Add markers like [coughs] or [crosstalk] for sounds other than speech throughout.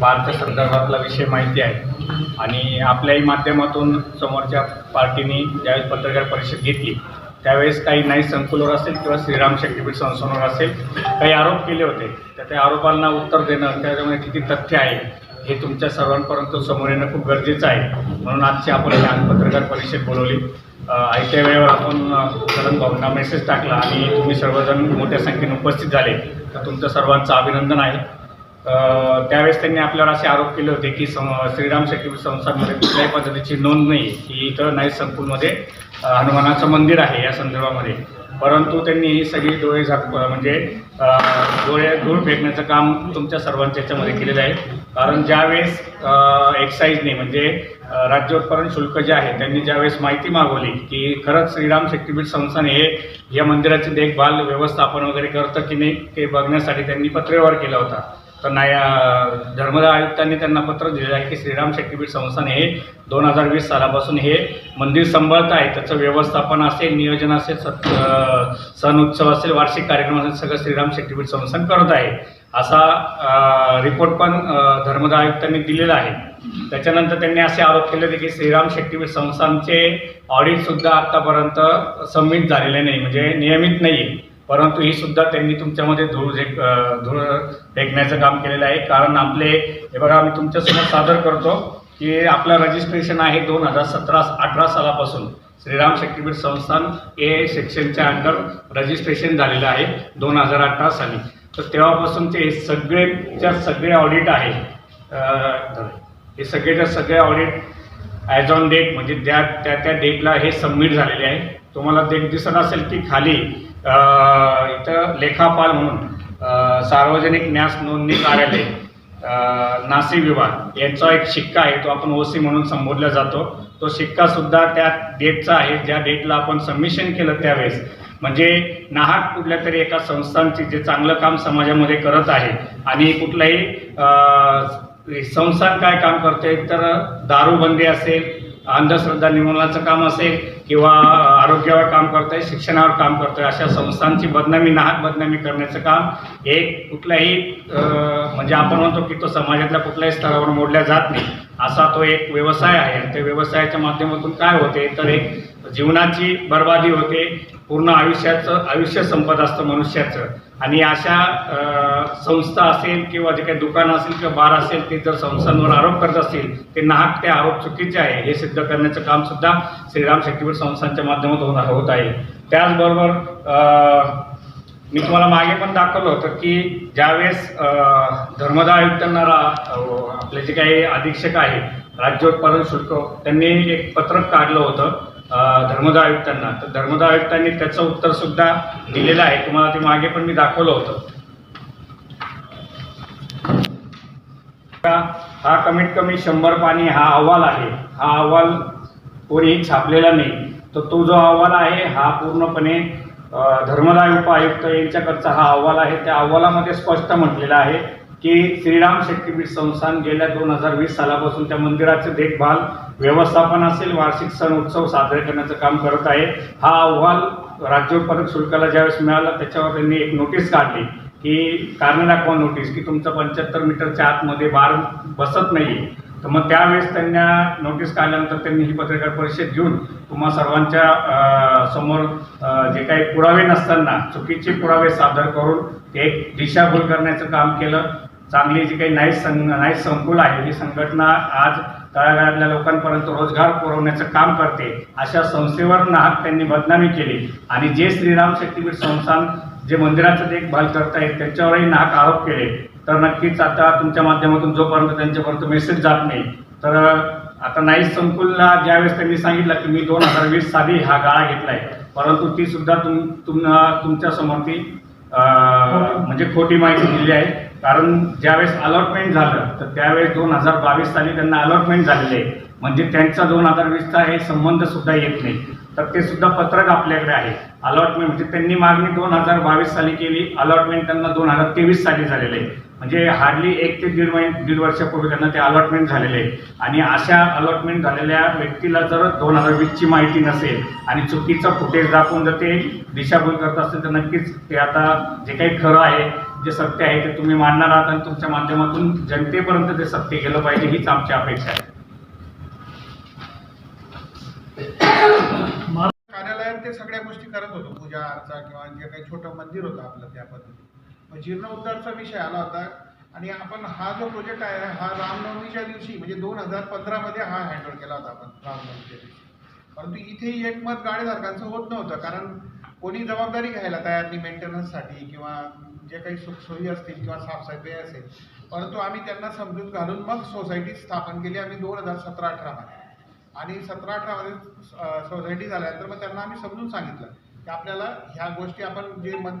बारच्या संदर्भातला विषय माहिती आहे. आणि आपल्याही माध्यमातून समोरच्या पार्टीने ज्यावेळेस पत्रकार परिषद घेतली त्यावेळेस काही नाही संकुलवर असेल किंवा श्रीराम शक्तीपीठ संस्थांवर असेल काही आरोप केले होते. तर त्या आरोपांना उत्तर देणं त्याच्यामध्ये किती तथ्य आहे हे तुमच्या सर्वांपर्यंत समोर येणं खूप गरजेचं आहे. म्हणून आजची आपण लहान पत्रकार परिषद बोलवली. आयत्या वेळेवर आपण करण भाऊंना मेसेज टाकला आणि तुम्ही सर्वजण मोठ्या संख्येने उपस्थित झाले. तर तुमचं सर्वांचं अभिनंदन आहे. त्यावेळेस त्यांनी आपल्यावर असे आरोप केले होते की सं श्रीराम शक्ती संस्थांमध्ये कुठल्याही पद्धतीची नोंद नाही. की इथं नाही संकुलमध्ये हनुमानाचं मंदिर आहे या संदर्भामध्ये. परंतु त्यांनी ही सगळी डोळे झाक म्हणजे डोळे धूळ फेकण्याचं काम तुमच्या सर्वांच्या याच्यामध्ये केलेलं आहे. कारण ज्यावेळेस एक्साईजने म्हणजे अ, राज्य उत्पादन शुल्क जे आहे त्यांनी ज्यावेळेस माहिती मागवली की खरंच श्रीराम शक्तीपीठ संस्थान हे या मंदिराची देखभाल व्यवस्थापन वगैरे करतं की नाही ते बघण्यासाठी त्यांनी पत्रव्यवहार केला होता. तर नाही धर्मदाय आयुक्तांनी त्यांना पत्र दिलेलं आहे की श्रीराम शक्तीपीठ संस्थान हे दोन हजार वीस सालापासून हे मंदिर सांभाळत आहे. त्याचं व्यवस्थापन असेल नियोजन असेल सत सण उत्सव असेल वार्षिक कार्यक्रम असेल सगळं श्रीराम शक्तीपीठ संस्थान करत आहे. असा रिपोर्ट पण धर्मदाय आयुक्तांनी दिलेला आहे. त्याच्यानंतर त्यांनी असे आरोप केले होते की श्रीराम शक्तीपीठ संस्थानचे ऑडिटसुद्धा आत्तापर्यंत सबमिट झालेले नाही म्हणजे नियमित नाही आहे परंतु ही सुद्धा त्यांनी तुमच्यामध्ये धूळ झेक धूळ फेकण्याचं काम केलेलं आहे. कारण आपले हे बघा आम्ही तुमच्यासमोर सादर करतो की आपलं रजिस्ट्रेशन आहे दोन हजार सतरा अठरा सालापासून. श्रीराम शक्तीपीठ संस्थान ए सेक्शनच्या अंडर रजिस्ट्रेशन झालेलं आहे दोन हजार अठरा साली. तर तेव्हापासूनचे हे सगळेच्या सगळे ऑडिट आहे. हे सगळेच्या सगळे ऑडिट ॲज ऑन डेट म्हणजे त्या त्या त्या डेटला हे सबमिट झालेले आहे. तुम्हाला डेट दिसत असेल की खाली इथं लेखापाल म्हणून सार्वजनिक न्यास नोंदणी कार्यालय अ, नाशिक विभाग यांचा एक शिक्का आहे तो आपण ओसी म्हणून संबोधला जातो. तो शिक्कासुद्धा त्या डेटचा आहे ज्या डेटला आपण सबमिशन केलं त्यावेळेस. म्हणजे नाहक कुठल्या तरी एका संस्थांची जे चांगलं काम समाजामध्ये करत आहे आणि कुठलाही संस्थान काय काम करते तर दारूबंदी असेल अंधश्रद्धा निर्मूलनाचं काम असेल किंवा आरोग्यावर काम करतंय शिक्षणावर काम करतंय अशा संस्थांची बदनामी नाहक बदनामी करण्याचं काम एक कुठल्याही म्हणजे आपण म्हणतो की तो समाजातल्या कुठल्याही स्तरावर मोडल्या जात नाही. असा तो एक व्यवसाय आहे. आणि त्या व्यवसायाच्या माध्यमातून काय होते? तर एक जीवनाची बर्बादी होते. पूर्ण आयुष्याचं आयुष्य संपत असतं मनुष्याचं. आणि अशा संस्था असेल किंवा जे काही दुकान असेल किंवा बार असेल ते जर संस्थांवर आरोप करत असतील ते नाहक ते आरोप चुकीचे आहे. हे सिद्ध करण्याचं कामसुद्धा श्रीराम शक्तीपीठ संस्थांच्या माध्यमात होणार होत आहे. त्याचबरोबर मी तुम्हाला मागे पण दाखवलं होतं की ज्यावेळेस धर्मदा आयुक्तांना आपले जे काही अधीक्षक आहे राज्य उत्पादन शुल्क त्यांनी एक पत्रक काढलं होतं. धर्मदा आयुक्तांना तर धर्मदा आयुक्तांनी त्याचं उत्तर सुद्धा दिलेलं आहे. तुम्हाला ते मागे पण मी दाखवलं होतं. हा कमीत कमी शंभर पाणी हा अहवाल आहे. हा अहवाल कोणीही छापलेला नाही. तर तो जो अहवाल आहे हा पूर्णपणे धर्मदाय उपायुक्त यांच्याकडचा हा अहवाल आहे. त्या अहवालामध्ये स्पष्ट म्हटलेलं आहे. की श्रीराम शक्तीपीठ संस्थान गेल्या दोन हजार वीस सालापासून त्या मंदिराचं देखभाल व्यवस्थापन असेल वार्षिक सण उत्सव साजरे करण्याचं काम करत आहे. हा अहवाल राज्योत्पादक शुल्काला ज्यावेळेस मिळाला त्याच्यावर त्यांनी एक नोटीस काढली की कारण दाखवा नोटीस की तुमचं पंच्याहत्तर मीटरच्या आतमध्ये बार बसत नाही तर मग त्यावेळेस त्यांना नोटीस काढल्यानंतर त्यांनी ही पत्रकार परिषद घेऊन तुम्हा सर्वांच्या समोर जे काही पुरावे नसताना चुकीचे पुरावे सादर करून ते एक दिशाभूल करण्याचं काम केलं. चांगली जी काही नाईट सं नाईट संकुल आहे ही संघटना आज तळागाळातल्या लोकांपर्यंत रोजगार पुरवण्याचं काम करते अशा संस्थेवर नाहक त्यांनी बदनामी केली. आणि जे श्रीराम शक्तीपीठ संस्थान जे मंदिराचं देखभाल करतायत त्यांच्यावरही नाहक आरोप केले. तर नक्कीच आता तुमच्या माध्यमातून जोपर्यंत त्यांच्यापर्यंत मेसेज जात नाही तर आता नाईट संकुलला ज्यावेळेस त्यांनी सांगितलं की मी दोन हजार वीस साली हा गाळा घेतलाय परंतु ती सुद्धा तुम तुम तुमच्यासमोर ती अं, म्हणजे खोटी माहिती दिली आहे. कारण ज्यावेळेस अलॉटमेंट झालं तर त्यावेळेस दोन हजार बावीस साली त्यांना अलॉटमेंट झालेले आहे. म्हणजे त्यांचा दोन हजार वीसचा हे संबंधसुद्धा येत नाही. तर ते सुद्धा पत्रक आपल्याकडे आहे. अलॉटमेंट म्हणजे त्यांनी मागणी दोन हजार बावीस साली केली अलॉटमेंट त्यांना दोन हजार तेवीस साली झालेलं आहे. म्हणजे हार्डली एक ते दीड महिने दीड वर्षापूर्वी त्यांना ते अलॉटमेंट झालेले आहे. आणि अशा अलॉटमेंट झालेल्या व्यक्तीला जर दोन हजार वीसची माहिती नसेल आणि चुकीचं फुटेज दाखवून जर ते दिशाभूल करत असेल तर नक्कीच ते आता जे काही खरं आहे जे सत्य आहे ते तुम्ही मांडणार आहात आणि तुमच्या माध्यमातून जनतेपर्यंत ते सत्य गेलं पाहिजे हीच आमची अपेक्षा आहे. कार्यालयात ते सगळ्या गोष्टी करत होतो. पूजा अर्चा किंवा जे काही छोटं मंदिर होतं आपलं त्या पद्धतीने. मग जीर्णोद्धारचा विषय आला होता आणि आपण हा जो प्रोजेक्ट आहे हा रामनवमीच्या दिवशी म्हणजे दोन हजार पंधरामध्ये हा हँडल केला होता आपण रामनवमीच्या दिवशी. परंतु इथेही एकमत गाडेधारकांचं होत नव्हतं कारण कोणी जबाबदारी घ्यायला तयार नाही मेंटेनन्ससाठी किंवा जे काही सुखसोयी असतील किंवा साफसफाई असेल. परंतु आम्ही त्यांना समजूत घालून मग सोसायटी स्थापन केली आम्ही दोन हजार सतरा अठरामध्ये आणि सतरा अठरामध्ये सोसायटी झाल्यानंतर मग त्यांना आम्ही समजून सांगितलं की आपल्याला ह्या गोष्टी आपण जे मन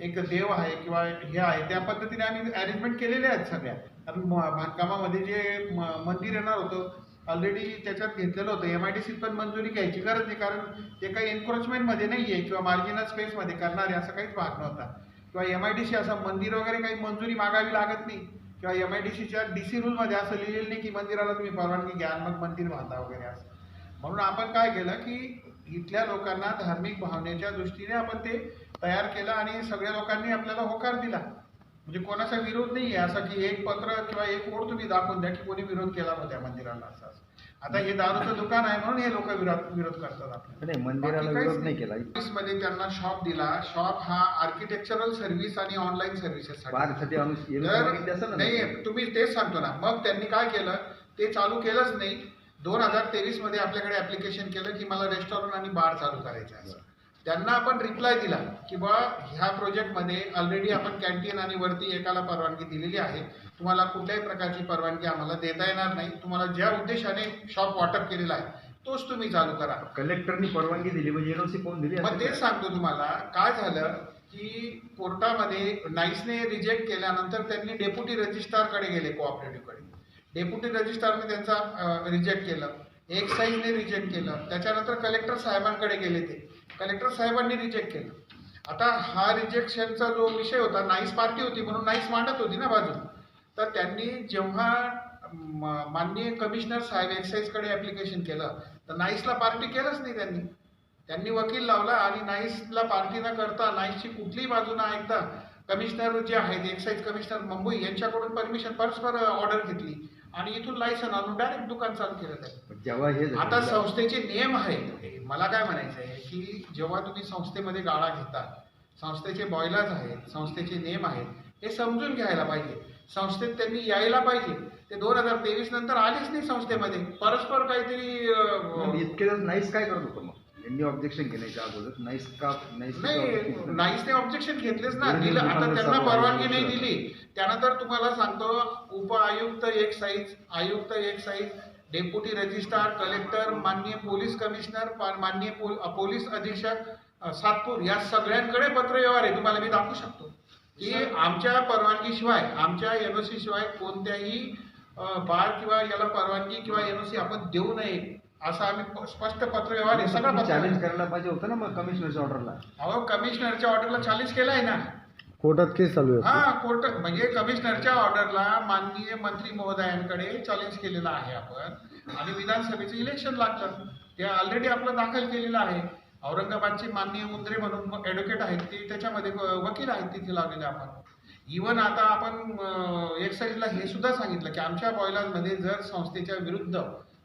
एक देव आहे किंवा हे आहे त्या पद्धतीने आम्ही अरेंजमेंट केलेले आहेत सगळ्या. कारण बांधकामामध्ये जे म- मंदिर येणार होतं ऑलरेडी त्याच्यात घेतलेलं होतं. एम आय डी सीत पण मंजुरी घ्यायची गरज नाही कारण ते काही एन्क्रोचमेंटमध्ये नाही आहे किंवा मार्जिनल स्पेसमध्ये करणारे असं काहीच भाग नव्हता. किंवा एम आय डी सी असं मंदिर वगैरे काही मंजुरी मागावी लागत नाही. किंवा एम आय डी सीच्या डी सी रूलमध्ये असं लिहिलेलं नाही की मंदिराला तुम्ही परवानगी घ्या मग मंदिर बांधा वगैरे असं. म्हणून आपण काय केलं की इथल्या लोकांना धार्मिक भावनेच्या दृष्टीने आपण ते तयार केलं आणि सगळ्या लोकांनी आपल्याला होकार दिला. म्हणजे कोणाचा विरोध नाही आहे असं की एक पत्र किंवा एक ओढ तुम्ही दाखवून द्या की कोणी विरोध केला होत्या मंदिराला असं आता हे दारूचं दुकान आहे म्हणून हे लोक विरोध विरोध करतात आपल्याला. नाही मंदिराला बाकी काहीच विरोध नाही. केला. ऑफिसमध्ये त्यांना शॉप दिला. शॉप हा आर्किटेक्चरल सर्व्हिस आणि ऑनलाईन सर्व्हिसेस नाही तुम्ही तेच सांगतो ना. मग त्यांनी काय केलं? ते चालू केलंच नाही. दोन हजार तेवीसमध्ये आपल्याकडे ऍप्लिकेशन केलं की मला रेस्टॉरंट आणि बार चालू करायचं आहे. त्यांना आपण रिप्लाय दिला की बा ह्या प्रोजेक्टमध्ये ऑलरेडी आपण कॅन्टीन आणि वरती एकाला परवानगी दिलेली आहे. तुम्हाला कुठल्याही प्रकारची परवानगी आम्हाला देता येणार नाही. तुम्हाला ज्या उद्देशाने शॉप वाटप केलेला आहे तोच तुम्ही चालू करा. कलेक्टरनी परवानगी दिली म्हणजे एनओसी कोण दिली मग तेच सांगतो तुम्हाला काय झालं की कोर्टामध्ये नाईसने रिजेक्ट केल्यानंतर त्यांनी डेप्युटी रजिस्ट्रारकडे गेले कोऑपरेटिव्हकडे डेप्युटी रजिस्ट्रारने त्यांचा रिजेक्ट केलं. एक्साईजने रिजेक्ट केलं. त्याच्यानंतर कलेक्टर साहेबांकडे गेले ते. कलेक्टर साहेबांनी रिजेक्ट केलं. आता हा रिजेक्शनचा जो विषय होता नाईस पार्टी होती म्हणून नाईस मांडत होती ना बाजू. तर त्यांनी जेव्हा माननीय कमिशनर साहेब एक्साईजकडे ॲप्लिकेशन केलं तर नाईसला पार्टी केलंच नाही त्यांनी. त्यांनी वकील लावला आणि नाईसला पार्टी न करता नाईसची कुठलीही बाजू न ऐकता कमिशनर जे आहेत एक्साईज कमिशनर मुंबई यांच्याकडून परमिशन परस्पर ऑर्डर घेतली. आणि इथून लायसन आणून डायरेक्ट दुकान चालू केलं झालं- आता संस्थेचे नियम आहेत. मला काय म्हणायचं आहे की जेव्हा तुम्ही संस्थेमध्ये गाळा घेता संस्थेचे बॉयलर्स आहेत संस्थेचे नियम आहेत हे समजून घ्यायला पाहिजे. संस्थेत त्यांनी यायला पाहिजे. ते दोन हजार तेवीस नंतर आलेच नाही संस्थेमध्ये. परस्पर काहीतरी इतके नाईस काय करत होतं मग? यांनी ऑब्जेक्शन केल्याच्या अगोदर नाईस का नाईस नाही नाईसने ऑब्जेक्शन घेतलेच ना. दिलं आता त्यांना परवानगी नाही. दिली. त्यानंतर तुम्हाला सांगतो उप आयुक्त एक साईज आयुक्त एक साईज डेप्युटी रजिस्ट्रार कलेक्टर माननीय पोलीस कमिशनर पा- माननीय पोल- अ, पोलीस अधीक्षक सातपूर या सगळ्यांकडे पत्रव्यवहार आहे. तुम्हाला मी दाखवू शकतो की आमच्या परवानगीशिवाय आमच्या एनओसी शिवाय कोणत्याही बार किंवा याला परवानगी किंवा एनओसी आपण देऊ नये असं आम्ही प- स्पष्ट पत्रव्यवहार आहे. सगळं चॅलेंज. करायला पाहिजे होतं ना मग कमिशनरच्या ऑर्डरला अहो कमिशनरच्या ऑर्डरला चॅलेंज केलाय ना. कोर्टात केस चालू आहे. हा कोर्ट म्हणजे कमिशनरच्या ऑर्डरला माननीय मंत्री महोदयांकडे चॅलेंज केलेलं आहे आपण. आणि विधानसभेचं इलेक्शन लागतं. ते ऑलरेडी आपलं दाखल केलेलं आहे. औरंगाबादचे माननीय मुंद्रे म्हणून ॲडव्होकेट आहेत ते त्याच्यामध्ये व- वकील आहेत तिथे लावलेले आपण. इवन आता आपण एक्साईजला हे सुद्धा सांगितलं की आमच्या बॉयलांमध्ये जर संस्थेच्या विरुद्ध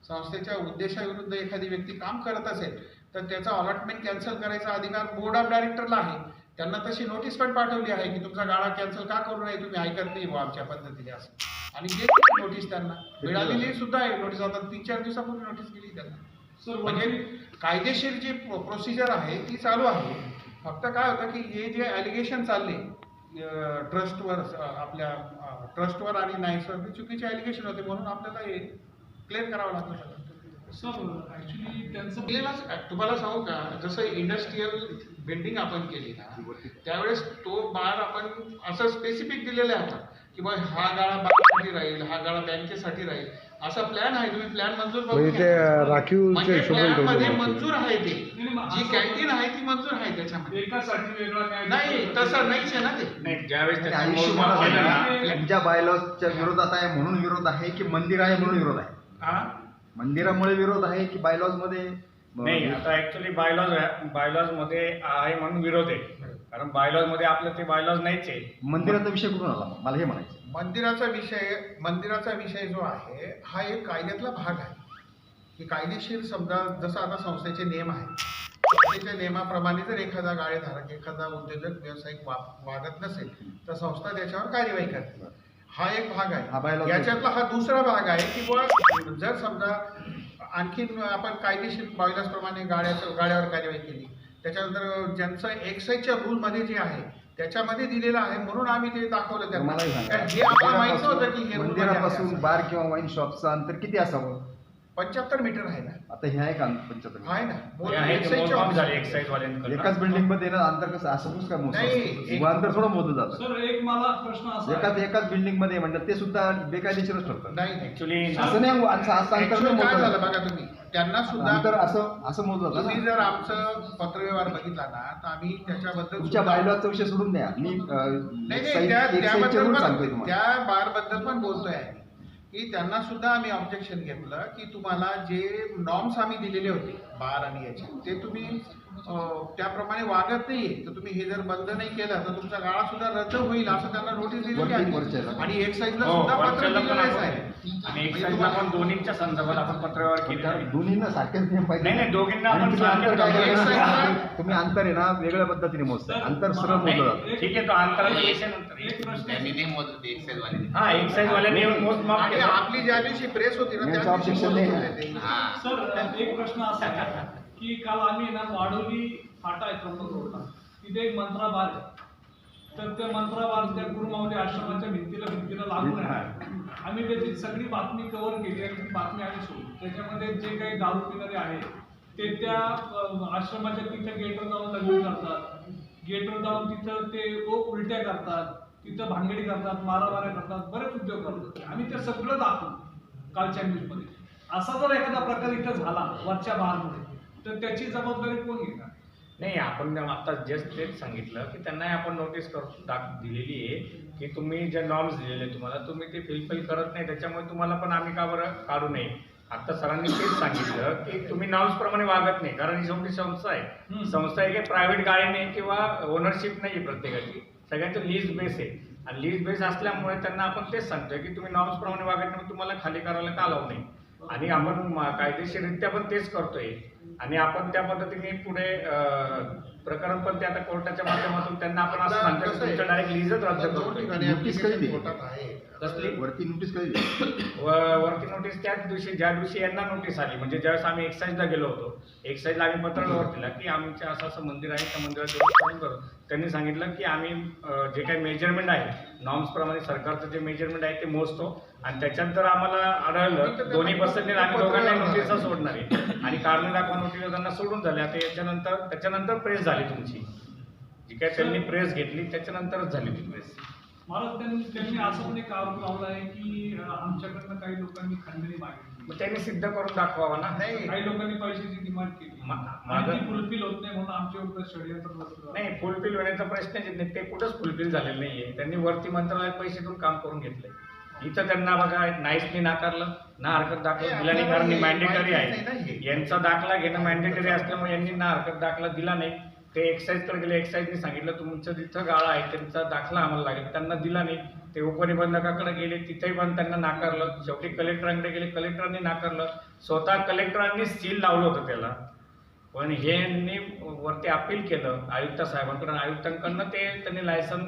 संस्थेच्या उद्देशाविरुद्ध एखादी व्यक्ती काम करत असेल तर त्याचा अलॉटमेंट कॅन्सल करायचा अधिकार बोर्ड ऑफ डायरेक्टरला आहे. त्यांना तशी नोटीस पण पाठवली आहे की तुमचा गाळा कॅन्सल का करू नये तुम्ही ऐकत नाही बुवा आमच्या पद्धतीने असं. आणि दिली नोटीस त्यांना मिळालेली सुद्धा आहे नोटीस आता तीन चार दिवसापूर्वी नोटीस गेली त्यांना. म्हणजे कायदेशीर जी प्रोसिजर आहे ती चालू आहे. फक्त काय होतं की हे जे ॲलिगेशन चालले ट्रस्टवर आपल्या ट्रस्टवर आणि नाईसवर चुकीचे ॲलिगेशन होते म्हणून आपल्याला हे क्लिअर करावं लागतं सर ऍक्च्युली त्यांचं तुम्हाला सांगू का? जसं इंडस्ट्रीयल बिल्डिंग आपण केली ना त्यावेळेस तो बार आपण असं स्पेसिफिक दिलेला आहे की बा हा गाळा बांधसाठी राहील हा गाळा बँकेसाठी राहील असा प्लॅन आहे. तुम्ही प्लॅन मंजूर म्हणजे ते. राखीवच्या म्हणजे मध्ये. मंजूर आहे ते. जी कॅन्टीन आहे ती मंजूर आहे त्याच्यामध्ये. एकासाठी वेगळा न्याय नाही तसं नाहीच आहे ना ते. नाही ज्यावेळेस त्याचं आयुष्य मोजमाप मला केलं ना. सांगा, तुमच्या बायलॉजच्या विरोधात आहे म्हणून विरोध आहे की मंदिर आहे म्हणून विरोध आहे? हा? मंदिरामुळे विरोध आहे की बायलॉजमध्ये नाही आता ऍक्च्युली बायलॉज बायलॉजमध्ये आहे म्हणून विरोध आहे. कारण बायलॉजमध्ये आपलं ते बायलॉज नाहीच आहे. मंदिराचा विषय कुठून आला? मला हे म्हणायचं मंदिराचा विषय मंदिराचा विषय जो आहे हा एक कायद्यातला भाग आहे. की कायदेशीर समजा जसं आता संस्थेचे नियम आहेत. संस्थेच्या नियमाप्रमाणे जर एखादा गाळेधारक एखादा उद्योजक व्यावसायिक वा वागत नसेल तर संस्था त्याच्यावर कार्यवाही करते. हा एक भाग आहे. याच्यातला हा दुसरा भाग आहे की बुवा जर समजा आणखीन आपण कायदेशीर प्रमाणे गाड्याचं गाड्यावर कार्यवाही केली त्याच्यानंतर ज्यांचं एक्साईजच्या रूलमध्ये जे आहे त्याच्यामध्ये दिलेलं आहे म्हणून आम्ही ते दाखवलं त्यांना. हे आम्हाला माहीत नव्हतं की हे मंदिरापासून. बार किंवा वाईन शॉपचं अंतर किती असावं? पंच्याहत्तर मीटर आहे ना? आता हे आहे का पंच्याहत्तर आहे ना. हे आहे ते एक्साईजच्या मोजमाप झाले office. एक्साईज वाल्यांकडून एकाच बिल्डिंगमध्ये ना अंतर कसं? असं कसं काय नाही, मोजतं एक- अंतर थोडं मोजलं जातं. सर एक मला प्रश्न असा एकाच आहे. एकाच बिल्डिंगमध्ये म्हणतात ते सुद्धा बेकायदेशीरच ठरतं. नाही नाही. ऍक्च्युली असं नाही असं असं अंतर Actually नाही काय मोजलं झालं जात. बघा तुम्ही? त्यांना सुद्धा अंतर असं असं मोजलं जातं तुम्ही ना जर आमचं पत्रव्यवहार बघितला ना तर आम्ही त्याच्याबद्दल तुमच्या सुद्धा- बायलॉचा विषय सोडून द्या. मी अं, नाही त्या त्याबद्दल रूल पण तुम्हाला. त्या बारबद्दल पण बोलतोय. आम्ही की त्यांना सुद्धा आम्ही ऑब्जेक्शन घेतलं की तुम्हाला जे नॉर्म्स आम्ही दिलेले होते बार आणि याचे. ते तुम्ही त्याप्रमाणे वागत नाहीये. तर तुम्ही हे जर बंद नाही केलं तर तुमचा गाळा सुद्धा रद्द होईल असं त्यांना नोटीस दिलेली वरच्या आहे आणि सुद्धा पत्र दिलेलंच आहे एक्साईजला पण दोन्हीच्या संदर्भात आपण पत्रव्यवहार केलेला कारण आहे दोन्हींना सारखेच नियम पाहिजे. नाही, नाही, दोघींना आणि आपण तुम्ही अंतर आहे ना वेगळ्या पद्धतीने मोजता. सर, अंतर सरळ मोजलं नाही, जातं ठीक आहे तो अंतराचा विषय नंतर. एक प्रश्न नाही हा येऊन आपली ज्या दिवशी प्रेस होती ना त्या दिवशी नाही. हा. सर एक प्रश्न असा आहे की काल आम्ही ना वाढवली फाटा आहे त्र्यंबक रोडला. तिथे एक मंत्राबार आहे. तर त्या मंत्राबार त्या गुरुमावली आश्रमाच्या भिंतीला भिंतीला लागून आहे. आम्ही त्याची सगळी बातमी कव्हर केली आणि ती बातमी आम्ही सोडली. त्याच्यामध्ये जे काही दारू पिणारे आहेत ते त्या आश्रमाच्या तिथे गेटवर जाऊन लग्न करतात. गेटवर जाऊन तिथं ते ओ उलट्या करतात. तिथं भांगडी करतात मारामाऱ्या करतात बरेच उद्योग करतात. आम्ही ते सगळं दाखवू कालच्या न्यूजमध्ये. असा जर एखादा प्रकार इथं झाला वरच्या बारमध्ये तर त्याची जबाबदारी कोण घेणार? नाही आपण आता जस्ट तेच सांगितलं की त्यांना आपण नोटीस करून टाक दिलेली आहे की तुम्ही जे नॉर्म्स दिलेले तुम्हाला तुम्ही ते फिलफिल करत नाही त्याच्यामुळे तुम्हाला पण आम्ही का बरं काढू नये? आता सरांनी तेच सांगितलं की तुम्ही नॉर्म्स प्रमाणे वागत नाही कारण ही शेवटी संस्था आहे. संस्था आहे काही प्रायव्हेट गाडी नाही किंवा ओनरशिप नाही आहे प्रत्येकाची. सगळ्यांचं लीज बेस आहे. आणि लीज बेस असल्यामुळे त्यांना आपण तेच सांगतोय की तुम्ही नॉर्म्स प्रमाणे वागत नाही तुम्हाला खाली करायला का लावू नये? आणि आपण कायदेशीररित्या पण तेच करतोय. आणि आपण त्या पद्धतीने पुढे प्रकरण पण ते आता कोर्टाच्या माध्यमातून त्यांना आपण असं सांगतो की? तुमचं डायरेक्ट लीजच रद्द दोन करतोय. ठिकाणी नोटीस कधी application दिली? कोर्टात आहे. कसली? वरती नोटीस कधी दिली? [coughs] व- वरती नोटीस त्याच दिवशी ज्या दिवशी यांना नोटीस आली म्हणजे ज्यावेळेस आम्ही एक्साईजला गेलो होतो एक्साईजला आम्ही पत्र व्यवहार दिला की आमच्या असं असं मंदिर आहे त्या मंदिरात व्यवस्थापन करू. त्यांनी सांगितलं की आम्ही अं, जे काही मेजरमेंट आहे नॉर्म्स प्रमाणे सरकारचं जे मेजरमेंट आहे ते मोजतो. आणि त्याच्यात जर आम्हाला आढळलं दोन्ही पर्सेंटने आम्ही दोघांना नोटीसचा सोडणार आहे. आणि कारण दाखवा नोटीस त्यांना सोडून झाले. आता याच्यानंतर त्याच्यानंतर प्रेस झाली. तुमची. जी काय त्यांनी प्रेस घेतली त्याच्यानंतरच झाली ती प्रेस मला त्यांनी त्यांनी असं पण एक आरोप लावला आहे की आमच्याकडनं काही लोकांनी खंडणी मागितली. मग त्यांनी सिद्ध करून दाखवावा ना? नाही. काही लोकांनी पैशाची डिमांड केली. माझं- फुलफिल होत नाही म्हणून आमच्या विरुद्ध षडयंत्र. नाही फुलफिल होण्याचा प्रश्नच येत नाही. ते कुठंच फुलफिल झालेलं नाहीये. त्यांनी वरती मंत्रालयात पैसे देऊन काम करून घेतलंय. इथं त्यांना बघा नाईसनी नाकारलं. ना हरकत दाखला दिला नाही कारण मॅन्डेटरी आहे. यांचा दाखला घेणं मॅन्डेटरी असल्यामुळे यांनी ना हरकत दाखला दिला नाही. ते एक्साईजकडे गेले एक्साईजने सांगितलं. तुमचं जिथं गाळा आहे त्यांचा दाखला आम्हाला लागेल. त्यांना दिला नाही. ते उपनिबंधकाकडे गेले तिथेही पण त्यांना नाकारलं. शेवटी कलेक्टरांकडे गेले कलेक्टरांनी नाकारलं. स्वतः कलेक्टरांनी सील लावलं होतं त्याला. पण हे वरती अपील केलं आयुक्त साहेबांकडून. आयुक्तांकडनं ते त्यांनी लायसन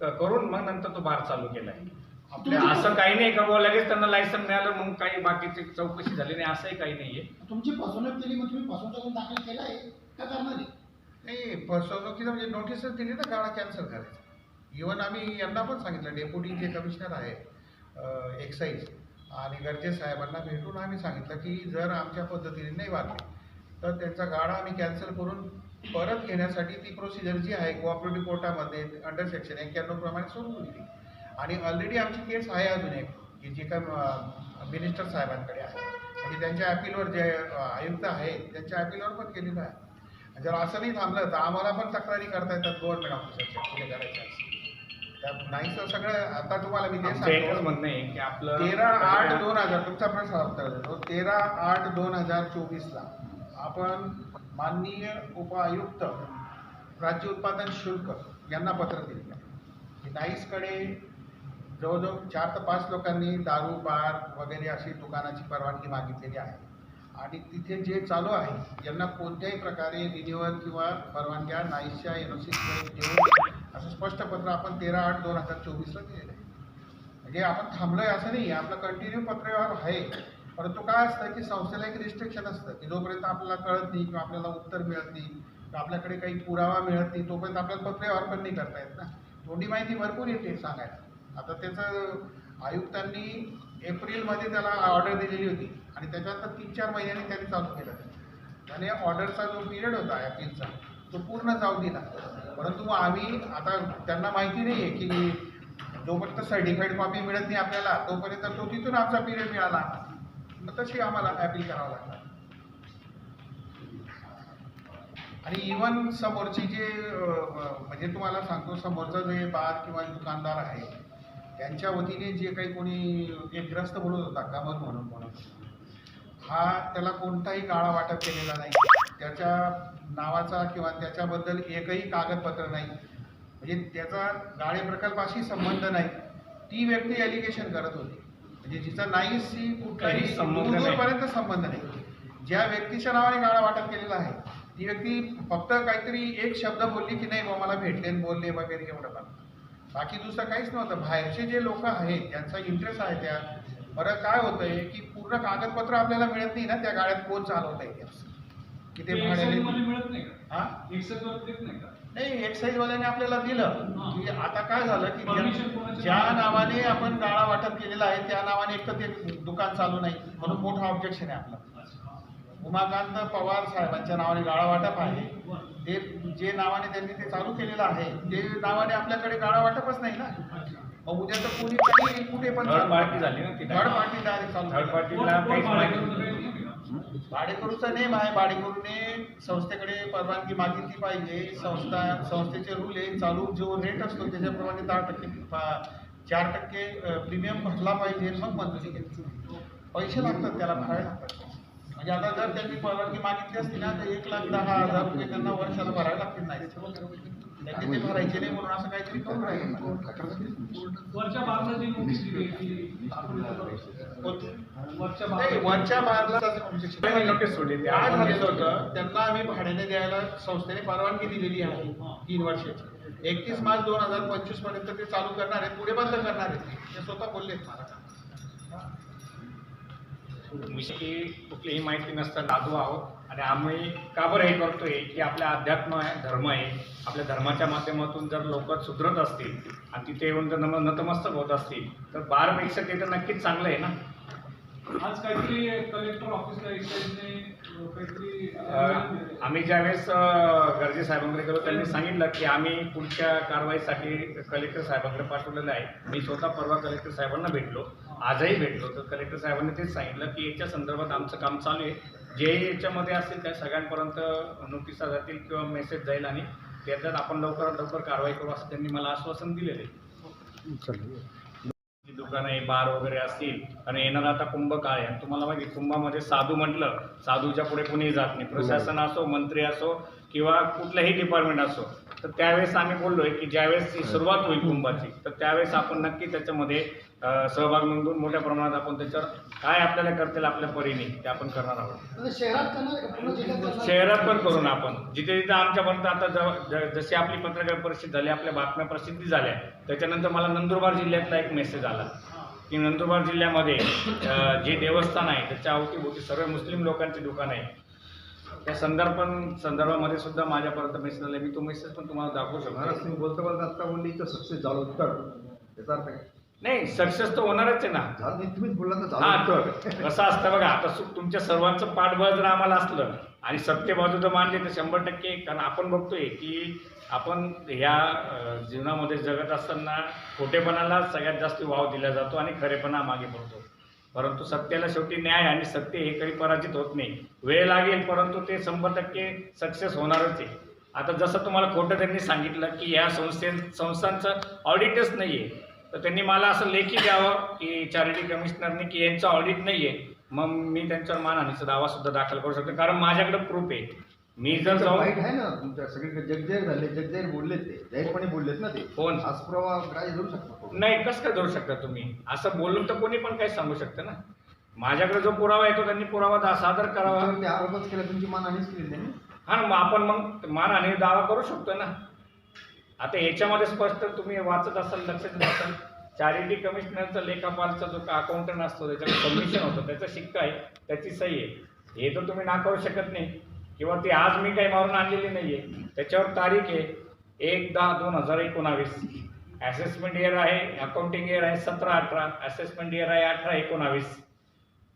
करून मग नंतर तो बार चालू केलाय आपल्या असं काही नाही का लगेच त्यांना लायसन मिळालं मग काही बाकीची चौकशी झाली नाही. असंही काही नाहीये. तुमची फसवणूक केली मग तुम्ही फसवणूक दाखल केला आहे का करणार आहे? नाही फसवणुकीचं म्हणजे नोटीसच दिली ना गाळा कॅन्सल करायचा. इवन आम्ही यांना पण सांगितलं डेप्युटी जे कमिशनर आहे एक्साईज आणि गरजे साहेबांना भेटून आम्ही सांगितलं की जर आमच्या पद्धतीने नाही वागले तर त्यांचा गाडा आम्ही कॅन्सल करून परत घेण्यासाठी ती प्रोसिजर जी आहे कोऑपरेटिव्ह कोर्टामध्ये अंडर सेक्शन एक्क्याण्णव प्रमाणे सुरू होती आणि ऑलरेडी आमची केस आहे अजून एक की जी काय मिनिस्टर साहेबांकडे आहे. म्हणजे त्यांच्या अपीलवर जे आयुक्त आहेत त्यांच्या अपीलवर पण केलेलं आहे. जर असं नाही थांबलं तर आम्हाला पण तक्रारी करता येतात गव्हर्नमेंट ऑफिसरच्या पुढे करायच्या नाही तर सगळं आता तुम्हाला मी ते सांगतो. तेरा आठ दोन हजार तुमचा प्रश्न उत्तर देतो तेरा आठ दोन हजार चोवीसला आपण माननीय उपायुक्त राज्य उत्पादन शुल्क यांना पत्र आहे की नाईसकडे जवळजवळ चार ते पाच लोकांनी दारू बार वगैरे अशी दुकानाची परवानगी मागितलेली आहे. आणि तिथे जे चालू आहे यांना कोणत्याही प्रकारे रिन्युअल किंवा परवानग्या नाईसच्या एन ओ सी देऊन असं स्पष्ट पत्र आपण तेरा आठ दोन हजार चोवीसला दिलेलं आहे. म्हणजे आपण थांबलोय असं नाही आपलं कंटिन्यू पत्रव्यवहार आहे. परंतु काय असतं की संस्थेला एक रिस्ट्रिक्शन असतं की जोपर्यंत आपल्याला कळत नाही किंवा आपल्याला उत्तर मिळत नाही किंवा आपल्याकडे काही पुरावा मिळत नाही तोपर्यंत आपल्याला पत्रव्यवहार पण नाही करता येत ना. तोंडी माहिती भरपूर येते सांगायला. आता त्याचं आयुक्तांनी एप्रिलमध्ये त्याला ऑर्डर दिलेली होती. आणि त्याच्यानंतर तीन चार महिन्यांनी त्यांनी चालू केलं. आणि ऑर्डरचा जो पिरियड होता ॲपिलचा तो पूर्ण जाऊ दिला परंतु आम्ही आता त्यांना माहिती नाही आहे की जोपर्यंत सर्टिफाईड कॉपी मिळत नाही आपल्याला तोपर्यंत तो तिथून आमचा पिरियड मिळाला. मग तशी आम्हाला ॲपील करावं लागणार आणि इवन समोरची जे म्हणजे तुम्हाला सांगतो समोरचा जे बार किंवा दुकानदार आहे त्यांच्या वतीने जे काही कोणी एक ग्रस्त बोलत होता कामत म्हणून म्हणून हा त्याला कोणताही काळा वाटप केलेला नाही. त्याच्या नावाचा किंवा त्याच्याबद्दल एकही कागदपत्र नाही. म्हणजे त्याचा गाळे प्रकल्पाशी संबंध नाही. ती व्यक्ती ॲलिगेशन करत होती. म्हणजे जिचा नाहीशी कुठलाही काही संबंध नाही. दूरदूरपर्यंत संबंध नाही. ज्या व्यक्तीच्या नावाने गाळा वाटप केलेला आहे ती व्यक्ती फक्त काहीतरी एक शब्द बोलली की नाही बा मला भेटले बोलले वगैरे एवढं. पण बाकी दुसरं काहीच नव्हतं. बाहेरचे जे लोक आहेत त्यांचा इंटरेस्ट आहे त्या बरं काय होतंय की पूर्ण कागदपत्र आपल्याला मिळत नाही ना त्या गाड्यात कोण चालवत आहे की ते मिळत नाही का? हा? एक्साईजवाल्याने आपल्याला दिलं. की आता काय झालं की ज्या- ज्या नावाने? नावाने आपण गाळा वाटप केलेला आहे त्या नावाने एक तर ते दुकान चालू नाही. म्हणून मोठं ऑब्जेक्शन आहे आपलं. उमाकांत पवार साहेबांच्या नावाने गाळा वाटप आहे. ते जे नावाने त्यांनी ते चालू केलेलं आहे ते नावाने आपल्याकडे गाळा वाटपच नाही ना? मग उद्या तर कोणी काही कुठे पण थर्ड पार्टी झाली ना ती थर्ड पार्टी डायरेक्ट चालू थर्ड केलं. पार्टीला कोण- काहीच कोण माहिती भाडेकरू नाही. भाडेकरूचा नेम आहे भाडेकरूने संस्थेकडे परवानगी मागितली पाहिजे. संस्था संस्थेचे रूल आहे चालू जो रेट असतो त्याच्याप्रमाणे दहा टक्के पा- चार टक्के प्रीमियम भरला पाहिजे मग मंजुरी घ्यायची. पैसे लागतात त्याला भरावे लागतात. म्हणजे आता जर त्यांनी परवानगी मागितली असती ना तर एक लाख दहा हजार रुपये त्यांना वर्षाला भरावे लागतील नाही. त्यांनी ते भरायचे नाही म्हणून असं काहीतरी करून राहिले. वरच्या जी नोटीस दिली? वरच्या नाही, बाजूला वरच्या बाहेरला नाही, notice सोडली. ती. काय झालेलं होतं त्यांना आम्ही भाड्याने द्यायला संस्थेने परवानगी दिलेली आहे तीन वर्षाची. एकतीस मार्च दोन हजार पंचवीसपर्यंत ते चालू करणार आहेत पुढे बंद करणार आहेत. ते स्वतः बोललेत मला विषयी कुठलीही माहिती नसतं दादू आहोत. आणि आम्ही का बरं हे करतोय की आपल्या अध्यात्म आहे धर्म आहे. आपल्या धर्माच्या माध्यमातून जर लोक सुधरत असतील आणि तिथे येऊन जर नम नतमस्तक होत असतील तर बारपेक्षा ते तर नक्कीच चांगलं आहे ना? आज काहीतरी कलेक्टर ऑफिसला आम्ही ज्यावेळेस गर्जे साहेबांकडे गेलो त्यांनी सांगितलं की आम्ही पुढच्या कारवाईसाठी कलेक्टर साहेबांकडे पाठवलेलं आहे. मी स्वतः परवा कलेक्टर साहेबांना भेटलो. आजही भेटलो. तर कलेक्टर साहेबांनी तेच सांगितलं की याच्या संदर्भात आमचं काम चालू आहे. जे याच्यामध्ये असतील त्या सगळ्यांपर्यंत नोटिसा जातील किंवा मेसेज जाईल आणि त्याच्यात आपण लवकरात लवकर कारवाई करू असं त्यांनी मला आश्वासन दिलेलं आहे. दुकानं आहे बार वगैरे असतील आणि येणारा आता कुंभकाळ आहे. आणि तुम्हाला माहिती आहे, कुंभामध्ये साधू म्हटलं साधूच्या पुढे कुणीही जात नाही. प्रशासन असो मंत्री असो किंवा कुठलंही डिपार्टमेंट असो तर त्यावेळेस आम्ही बोललोय की ज्यावेळेस ती सुरुवात होईल कुंभाची तर त्यावेळेस आपण नक्की त्याच्यामध्ये सहभाग नोंदवून मोठ्या प्रमाणात आपण त्याच्यावर काय आपल्याला करतील आपल्या परीने ते आपण करणार आहोत. शहरात पण करू ना आपण. जिथे जिथे आमच्यापर्यंत आता जशी आपली पत्रकार परिषद झाली आपल्या बातम्या प्रसिद्धी झाल्या त्याच्यानंतर मला नंदुरबार जिल्ह्यातला एक मेसेज आला. की नंदुरबार जिल्ह्यामध्ये जे देवस्थान आहे त्याच्या अवतीभोवती सर्व मुस्लिम लोकांची दुकानं आहे. त्या संदर्भ संदर्भामध्ये सुद्धा माझ्यापर्यंत मेसेज आले. मी तो मेसेज पण तुम्हाला दाखवू शकतो. तुम्ही बोलता बोलता आता बोलली तर सक्सेस झालं उत्तर. याचा अर्थ काय? नाही सक्सेस तर होणारच आहे ना. तुम्हीच बोलला तर हा कसं असतं बघा आता तुमच्या सर्वांचं पाठबळ जर आम्हाला असलं आणि सत्य बाजू जर मानली तर शंभर टक्के कारण आपण बघतोय की आपण ह्या जीवनामध्ये जगत असताना खोटेपणाला सगळ्यात जास्त वाव दिला जातो आणि खरेपणा मागे पडतो. परंतु सत्याला शेवटी न्याय आणि सत्य हे कधी पराजित होत नाही. वेळ लागेल परंतु ते शंभर टक्के सक्सेस होणारच आहे. आता जसं तुम्हाला खोटं त्यांनी सांगितलं की या संस्थे संस्थांचं ऑडिटच नाही आहे तर त्यांनी मला असं लेखी द्यावं की चॅरिटी कमिशनरने की यांचं ऑडिट नाही आहे मग मी त्यांच्यावर मानहानीचा दावा सुद्धा दाखल करू शकतो कारण माझ्याकडे प्रूफ आहे. मी जर जाऊन वाईट आहे ना तुमच्या सगळीकडे जगजाहीर झाले जगजाहीर बोललेत ते. जाहीरपणे बोललेत ना ते. कोण? प्रवाह ग्राह्य धरू शकतो नाही कसं काय धरू शकता तुम्ही? असं बोलून तर कोणी पण काही सांगू शकतं ना? माझ्याकडे जो पुरावा येतो त्यांनी पुरावा दा- सादर करावा. तुमच्यावरती आरोपच केला तुमची मानहानीच केली त्यांनी. हा ना मग आपण मग मानहानी दावा करू शकतो ना? आता याच्यामध्ये स्पष्ट तुम्ही वाचत असाल लक्षात असाल चॅरिटी कमिशनरचा लेखापालचा जो अकाउंटंट असतो त्याच्याकडे कमिशन होतं त्याचा शिक्का आहे त्याची सही आहे. हे तर तुम्ही नाकारू शकत नाही. किंवा ती आज मी काही मारून आणलेली नाही आहे त्याच्यावर तारीख आहे. एक दहा दोन हजार एकोणावीस. ॲसेसमेंट इयर आहे अकाउंटिंग इयर आहे सतरा अठरा. ॲसेसमेंट इयर आहे अठरा एकोणावीस.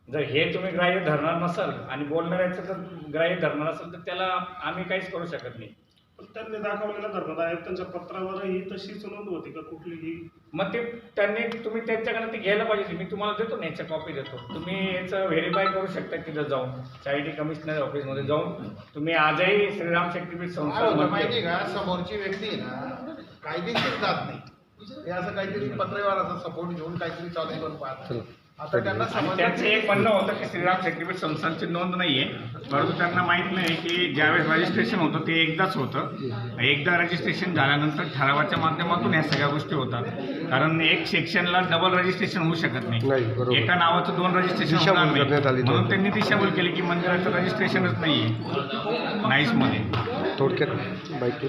जर हे तुम्ही ग्राह्य धरणार नसाल आणि बोलणाऱ्याचं जर ग्राह्य धरणार असेल तर त्याला आम्ही काहीच करू शकत नाही. त्यांनी दाखवलेल्या धर्मात आयुक्तांच्या पत्रावरही तशीच नोंद होती का कुठलीही? मग ते त्यांनी तुम्ही त्यांच्याकडे ते घ्यायला पाहिजे मी तुम्हाला देतो ना याच्या कॉपी देतो. तुम्ही याचं व्हेरीफाय करू शकता तिथं जाऊन. चॅरिटी कमिशनर ऑफिसमध्ये जाऊन. तुम्ही आजही श्रीराम शक्तीपीठ होतं माहिती संस्था का समोरची व्यक्ती आहे ना कायदेशीर जात नाही. हे असं काहीतरी पत्रव्यवहाराचा सपोर्ट घेऊन काहीतरी चालू करून पाहत आता त्यांना त्यांचं एक म्हणणं होतं की श्रीराम शक्तीपीठ संस्थांची नोंद नाहीये. परंतु त्यांना माहीत नाही की ज्यावेळेस रजिस्ट्रेशन होतं ते एकदाच होतं. एकदा रजिस्ट्रेशन झाल्यानंतर ठरावाच्या माध्यमातून या सगळ्या गोष्टी होतात. कारण एक सेक्शनला डबल रजिस्ट्रेशन होऊ शकत नाही. एका नावाचं दोन रजिस्ट्रेशन होणार नाही. म्हणून. त्यांनी दिशाभूल केली की मंदिराचं रजिस्ट्रेशनच नाहीये. नाईसमध्ये थोडक्यात बाईक